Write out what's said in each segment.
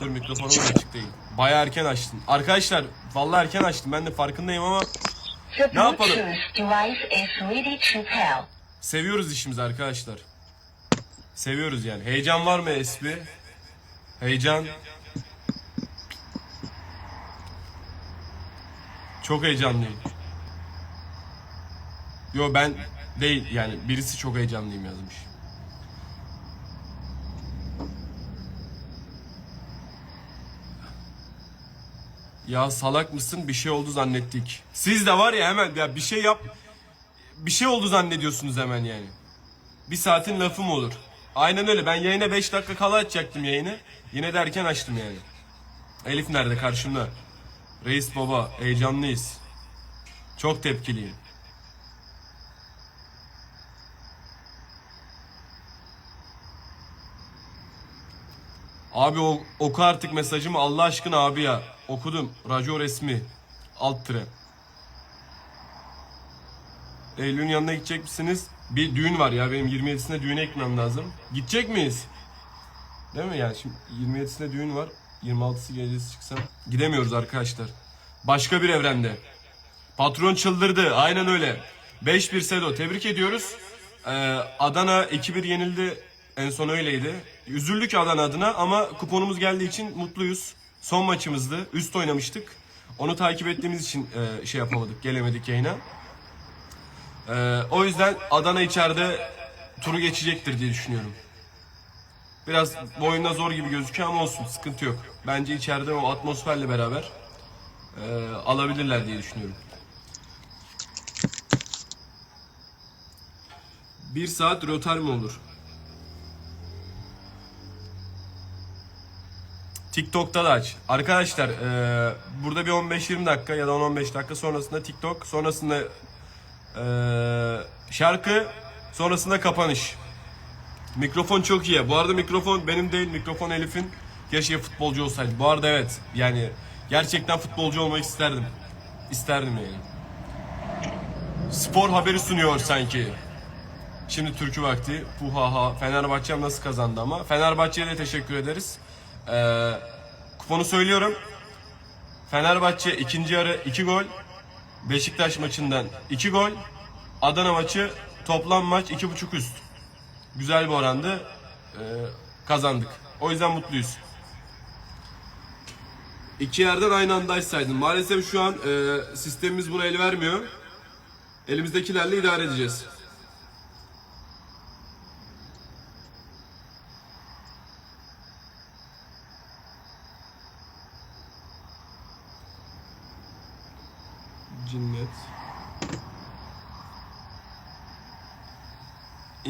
Dur mikrofonum açık değil. Baya erken açtın. Arkadaşlar vallahi erken açtım. Ben de farkındayım ama Ne yapalım? Seviyoruz işimizi arkadaşlar. Seviyoruz yani. Heyecan var mı Esbi? Heyecan. Çok heyecanlıyım. Yo ben değil yani birisi çok heyecanlıyım yazmış. Ya salak mısın? Bir şey oldu zannettik. Siz de var ya hemen ya bir şey yap. Bir şey oldu zannediyorsunuz hemen yani. Bir saatin lafı mı olur? Aynen öyle. Ben yayına 5 dakika kala açacaktım yayını. Yine de erken açtım yani. Elif nerede karşımda? Reis baba heyecanlıyız. Çok tepkiliyim. Abi o, oku artık mesajımı Allah aşkına abi ya. Okudum. Raco resmi. Alt tire. Eylül'ün yanına gidecek misiniz? Bir düğün var ya benim 27'sinde düğüne gitmem lazım. Gidecek miyiz? Değil mi yani şimdi 27'sinde düğün var. 26'sı gecesi çıksam. Gidemiyoruz arkadaşlar. Başka bir evrende. Patron çıldırdı. Aynen öyle. 5-1 Sedo. Tebrik ediyoruz. Ee, Adana 2-1 yenildi. En son öyleydi. Üzüldük Adana adına ama kuponumuz geldiği için mutluyuz. Son maçımızdı. Üst oynamıştık. Onu takip ettiğimiz için e, şey yapamadık. Gelemedik yayına. Ee, o yüzden Adana içeride turu geçecektir diye düşünüyorum. Biraz bu oyunda zor gibi gözüküyor ama olsun sıkıntı yok. Bence içeride o atmosferle beraber e, alabilirler diye düşünüyorum. Bir saat rötar mı olur? TikTok'ta da aç. Arkadaşlar e, burada bir 15-20 dakika ya da 10-15 dakika sonrasında TikTok, sonrasında e, şarkı, sonrasında kapanış. Mikrofon çok iyi. Bu arada mikrofon benim değil, mikrofon Elif'in. Keşke futbolcu olsaydı. Bu arada evet, yani gerçekten futbolcu olmak isterdim. İsterdim yani. Spor haberi sunuyor sanki. Şimdi türkü vakti. Puhaha. Fenerbahçe'm nasıl kazandı ama. Fenerbahçe'ye de teşekkür ederiz. Ee, kuponu söylüyorum. Fenerbahçe ikinci yarı 2 gol. Beşiktaş maçından 2 gol. Adana maçı toplam maç 2.5 üst. Güzel bir orandı. Ee, kazandık. O yüzden mutluyuz. İki yerden aynı anda açsaydın. Maalesef şu an e, sistemimiz buna el vermiyor. Elimizdekilerle idare edeceğiz.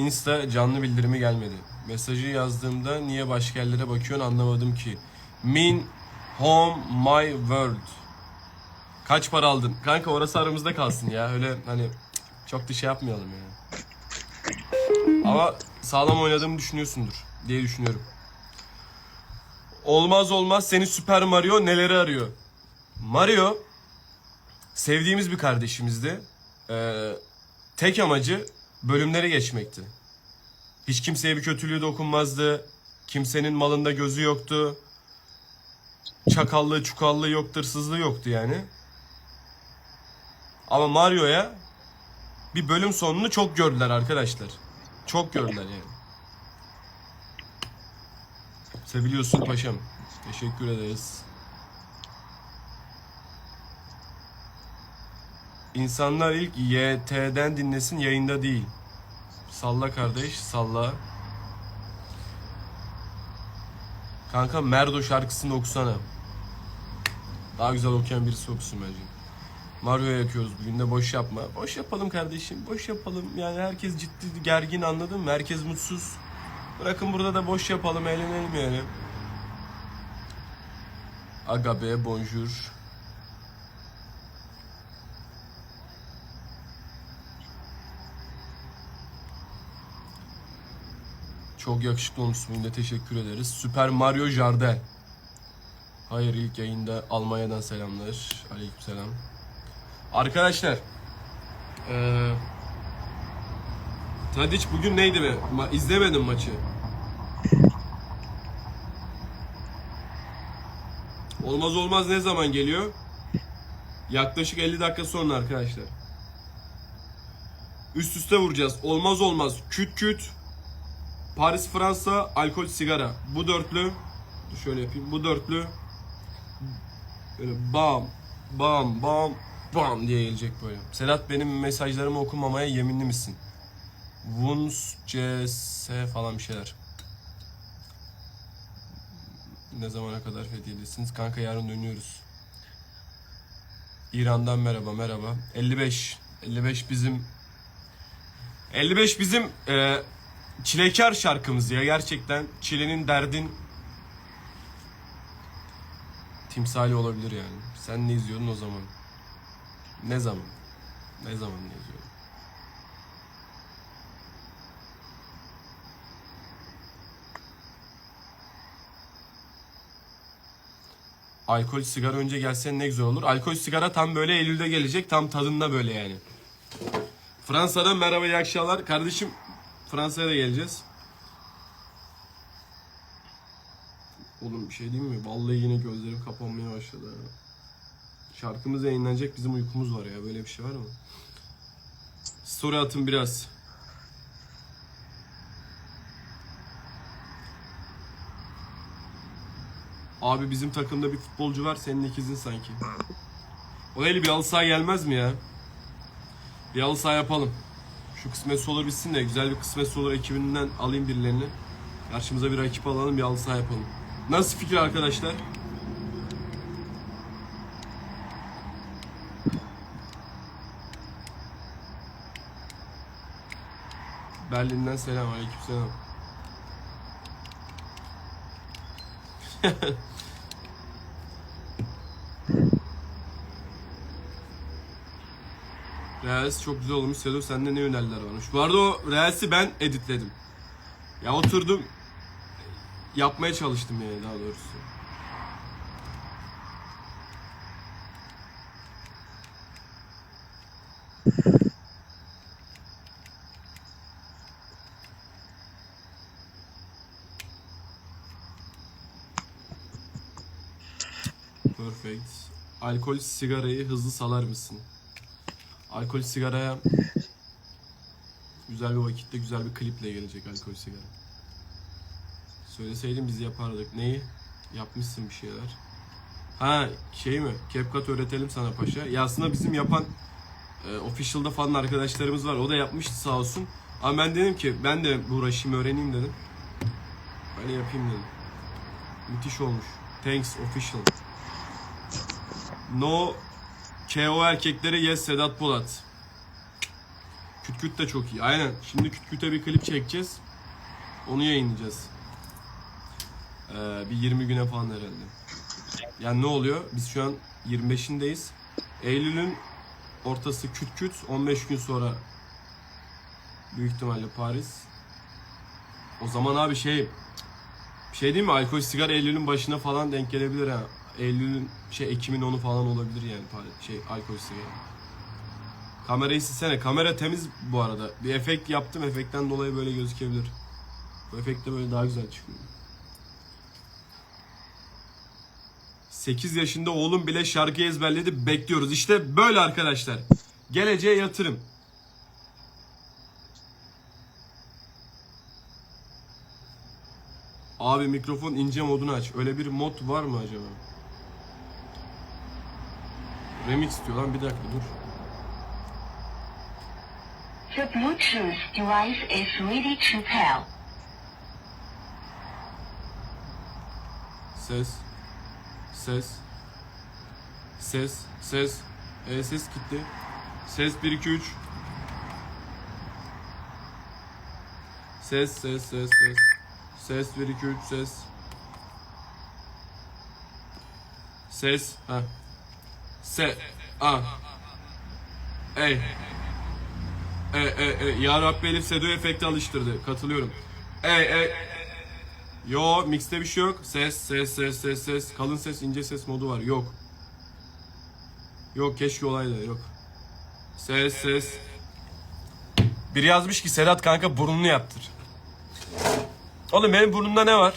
Insta canlı bildirimi gelmedi. Mesajı yazdığımda niye başka yerlere bakıyorsun anlamadım ki. Min home my world. Kaç para aldın? Kanka orası aramızda kalsın ya. Öyle hani çok da şey yapmayalım ya. Ama sağlam oynadığımı düşünüyorsundur diye düşünüyorum. Olmaz olmaz seni Super Mario neleri arıyor? Mario sevdiğimiz bir kardeşimizdi. Ee, tek amacı bölümlere geçmekti. Hiç kimseye bir kötülüğü dokunmazdı. Kimsenin malında gözü yoktu. Çakallığı, çukallığı yoktu, hırsızlığı yoktu yani. Ama Mario'ya bir bölüm sonunu çok gördüler arkadaşlar. Çok gördüler yani. Seviliyorsun paşam. Teşekkür ederiz. İnsanlar ilk YT'den dinlesin yayında değil. Salla kardeş salla. Kanka Merdo şarkısını okusana. Daha güzel okuyan birisi okusun bence. Mario'ya yakıyoruz bugün de boş yapma. Boş yapalım kardeşim. Boş yapalım. Yani herkes ciddi gergin anladın mı? Herkes mutsuz. Bırakın burada da boş yapalım eğlenelim yani. Aga be bonjour. Çok yakışıklı olmuşsun. Yine teşekkür ederiz. Süper Mario Jardel. Hayır ilk yayında Almanya'dan selamlar. Aleykümselam. Arkadaşlar. Eee Tadiç bugün neydi be? Ma- izlemedim maçı. Olmaz olmaz ne zaman geliyor? Yaklaşık 50 dakika sonra arkadaşlar. Üst üste vuracağız. Olmaz olmaz. Küt küt. Paris Fransa alkol sigara. Bu dörtlü. Şöyle yapayım. Bu dörtlü. Böyle bam bam bam bam diye gelecek böyle. Sedat benim mesajlarımı okumamaya yeminli misin? Vuns CS falan bir şeyler. Ne zamana kadar fethedilirsiniz? Kanka yarın dönüyoruz. İran'dan merhaba merhaba. 55. 55 bizim 55 bizim e, çilekar şarkımız ya gerçekten. Çilenin derdin timsali olabilir yani. Sen ne izliyordun o zaman? Ne zaman? Ne zaman ne izliyordun? Alkol sigara önce gelse ne güzel olur. Alkol sigara tam böyle Eylül'de gelecek. Tam tadında böyle yani. Fransa'dan merhaba iyi akşamlar. Kardeşim Fransa'ya da geleceğiz. Oğlum bir şey diyeyim mi? Vallahi yine gözlerim kapanmaya başladı. ha. Şarkımız yayınlanacak bizim uykumuz var ya. Böyle bir şey var mı? Story atın biraz. Abi bizim takımda bir futbolcu var senin ikizin sanki. O eli bir halı saha gelmez mi ya? Bir halı saha yapalım. Şu kısmet olur bitsin de güzel bir kısmet olur ekibinden alayım birilerini. Karşımıza bir rakip alalım bir halı saha yapalım. Nasıl fikir arkadaşlar? Berlin'den selam aleykümselam. Reels çok güzel olmuş. Sedo sende ne öneriler varmış? Bu arada o Reels'i ben editledim. Ya oturdum yapmaya çalıştım yani daha doğrusu. Perfect. Alkol sigarayı hızlı salar mısın? Alkol sigaraya güzel bir vakitte güzel bir kliple gelecek alkol sigara. Söyleseydin biz yapardık. Neyi? Yapmışsın bir şeyler. Ha şey mi? CapCut öğretelim sana paşa. Ya aslında bizim yapan e, official'da falan arkadaşlarımız var. O da yapmıştı sağ olsun. Ama ben dedim ki ben de uğraşayım öğreneyim dedim. Böyle yapayım dedim. Müthiş olmuş. Thanks official. No KO erkekleri yes Sedat Polat. Küt küt de çok iyi. Aynen. Şimdi küt küte bir klip çekeceğiz. Onu yayınlayacağız. Ee, bir 20 güne falan herhalde. Yani ne oluyor? Biz şu an 25'indeyiz. Eylül'ün ortası küt küt. 15 gün sonra büyük ihtimalle Paris. O zaman abi şey bir şey değil mi? Alkol sigara Eylül'ün başına falan denk gelebilir ha. Eylül'ün şey Ekim'in onu falan olabilir yani şey alkol sigara. Kamerayı silsene. Kamera temiz bu arada. Bir efekt yaptım. Efektten dolayı böyle gözükebilir. Bu efekte böyle daha güzel çıkıyor. 8 yaşında oğlum bile şarkı ezberledi. Bekliyoruz. İşte böyle arkadaşlar. Geleceğe yatırım. Abi mikrofon ince modunu aç. Öyle bir mod var mı acaba? Remix diyor lan bir dakika dur. The Bluetooth device is ready to pair. Ses. Ses. Ses. Ses. E ses gitti. Ses 1 2 3. Ses ses ses ses. Ses 1 2 3 ses. Ses. Ha. Se. A. Ey. E e e. Ya Rabbi Elif Sedo efekti alıştırdı. Katılıyorum. Ey ey. Yo mixte bir şey yok. Ses ses ses ses ses. Kalın ses ince ses modu var. Yok. Yok keşke olaydı yok. Ses ses. Biri yazmış ki Sedat kanka burnunu yaptır. Oğlum benim burnumda ne var?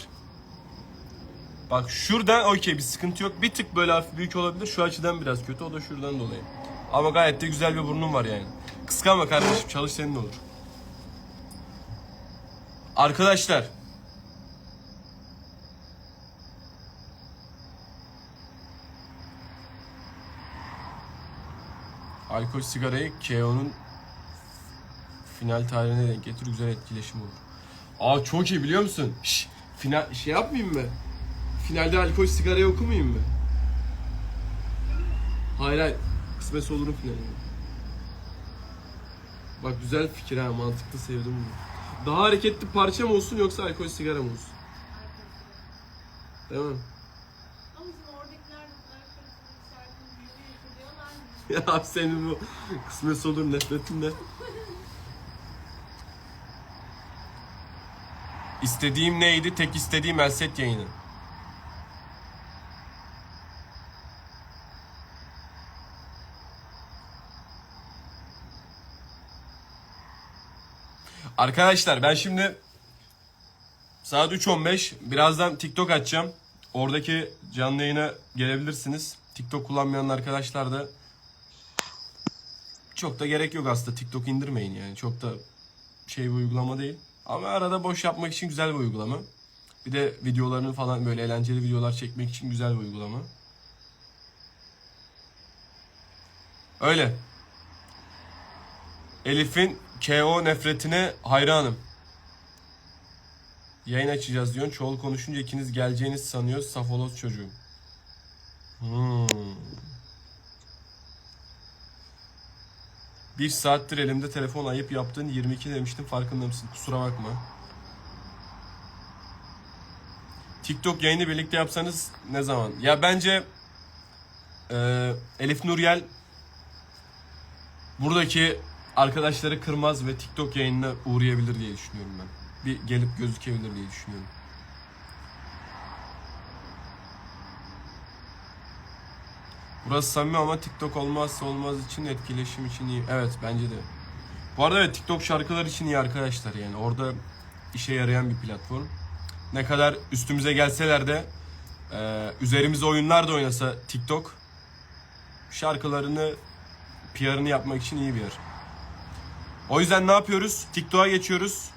Bak şuradan okey bir sıkıntı yok. Bir tık böyle hafif büyük olabilir. Şu açıdan biraz kötü. O da şuradan dolayı. Ama gayet de güzel bir burnum var yani. Kıskanma kardeşim. Çalış senin olur. Arkadaşlar. Alkol sigarayı KO'nun final tarihine denk getir güzel etkileşim olur. Aa çok iyi biliyor musun? Şş, final şey yapmayayım mı? Finalde alkol sigarayı okumayayım mı? Hayır hayır. Kısmet olurun finali. Bak güzel fikir ha mantıklı sevdim bunu. Daha hareketli parça mı olsun yoksa alkol sigara mı olsun? Değil mi? Ya senin bu kısmet olur nefretin ne? İstediğim neydi? Tek istediğim Elset yayını. Arkadaşlar ben şimdi saat 3.15 birazdan TikTok açacağım. Oradaki canlı yayına gelebilirsiniz. TikTok kullanmayan arkadaşlar da çok da gerek yok aslında TikTok indirmeyin yani. Çok da şey bir uygulama değil. Ama arada boş yapmak için güzel bir uygulama. Bir de videolarını falan böyle eğlenceli videolar çekmek için güzel bir uygulama. Öyle. Elif'in KO nefretine hayranım. Yayın açacağız diyorsun. Çoğul konuşunca ikiniz geleceğinizi sanıyor. Safoloz çocuğum. Hmm. Bir saattir elimde telefon ayıp yaptın 22 demiştim farkında mısın? Kusura bakma. TikTok yayını birlikte yapsanız ne zaman? Ya bence e, Elif Nuryel buradaki arkadaşları kırmaz ve TikTok yayınına uğrayabilir diye düşünüyorum ben. Bir gelip gözükebilir diye düşünüyorum. Burası samimi ama TikTok olmazsa olmaz için etkileşim için iyi. Evet bence de. Bu arada evet TikTok şarkılar için iyi arkadaşlar yani. Orada işe yarayan bir platform. Ne kadar üstümüze gelseler de e, üzerimize oyunlar da oynasa TikTok şarkılarını PR'ını yapmak için iyi bir yer. O yüzden ne yapıyoruz? TikTok'a geçiyoruz.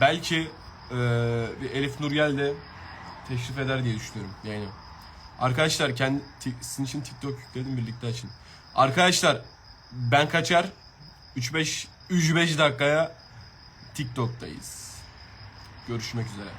Belki e, bir Elif Nuryel de teşrif eder diye düşünüyorum yani. Arkadaşlar kendi sizin için TikTok yükledim birlikte açın. Arkadaşlar ben kaçar 3-5 3-5 dakikaya TikTok'tayız. Görüşmek üzere.